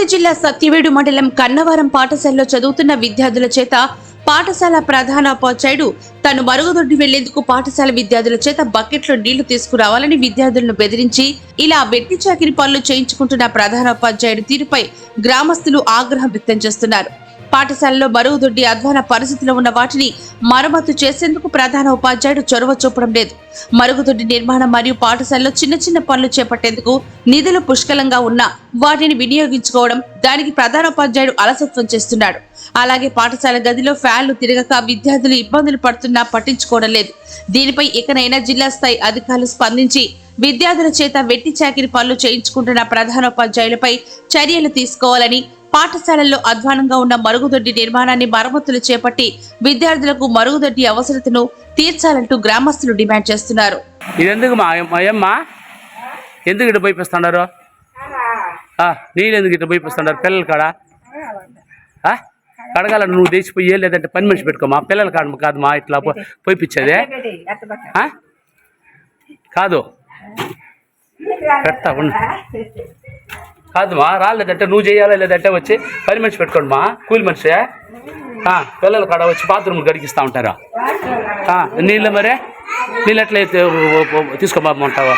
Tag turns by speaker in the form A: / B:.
A: తిరుపతి జిల్లా సత్యవేడు మండలం కన్నవరం పాఠశాలలో చదువుతున్న విద్యార్థుల చేత పాఠశాల ప్రధానోపాధ్యాయుడు తను మరుగుదొడ్డి వెళ్ళేందుకు పాఠశాల విద్యార్థుల చేత బకెట్లో నీళ్ళు తీసుకురావాలని విద్యార్థులను బెదిరించి ఇలా వెట్టి చాకిరి పనులు చేయించుకుంటున్న ప్రధానోపాధ్యాయుడి తీరుపై గ్రామస్తులు ఆగ్రహం వ్యక్తం చేస్తున్నారు. పాఠశాలలో మరుగుదొడ్డి అధ్వాన పరిస్థితిలో ఉన్న వాటిని మరమ్మతు చేసేందుకు ప్రధాన ఉపాధ్యాయుడు చొరవ చూపడం లేదు. మరుగుదొడ్డి నిర్మాణం మరియు పాఠశాలలో చిన్న చిన్న పనులు చేపట్టేందుకు నిధులు పుష్కలంగా ఉన్నా వాటిని వినియోగించుకోవడం దానికి ప్రధాన ఉపాధ్యాయుడు అలసత్వం చేస్తున్నాడు. అలాగే పాఠశాల గదిలో ఫ్యాన్లు తిరగక విద్యార్థులు ఇబ్బందులు పడుతున్నా పట్టించుకోవడం లేదు. దీనిపై ఇకనైనా జిల్లా స్థాయి అధికారులు స్పందించి విద్యార్థుల చేత వెట్టి చాకిరి పనులు చేయించుకుంటున్న ప్రధానోపాధ్యాయులపై చర్యలు తీసుకోవాలని పాఠశాలల్లో అధ్వానంగా ఉన్న మరుగుదొడ్డి నిర్మాణాన్ని మరమ్మతులు చేపట్టి విద్యార్థులకు మరుగుదొడ్డి అవసరతను తీర్చాలంటూ గ్రామస్తులు డిమాండ్ చేస్తున్నారు.
B: ఇది ఎందుకు మా అయ్యమ్మ? ఎందుకు ఇటు పోయిపిస్తున్నారు నీళ్ళు ఎందుకు ఇటు పోయిపిస్తున్నారు పిల్లల కాడ? ఆ? కడగాల నువ్వు తెచ్చిపోయి లేదంటే పని మనిషి పెట్టుకో మా పిల్లల కాడ కాదు మా ఇట్లా పోయిపించేదే? కాదు. పెడతా ఉండు. కాదు మా రాలేదంటే నువ్వు చేయాలా లేదంటే వచ్చి పని మనిషి పెట్టుకోండి మా. కూలి మనిషి. పిల్లలు పిల్లల కాడ వచ్చి బాత్రూమ్ గడిగిస్తూ ఉంటారా? ఆ, నీళ్ళు మరే? నీళ్ళు ఎట్లా అయితే తీసుకోమంటావా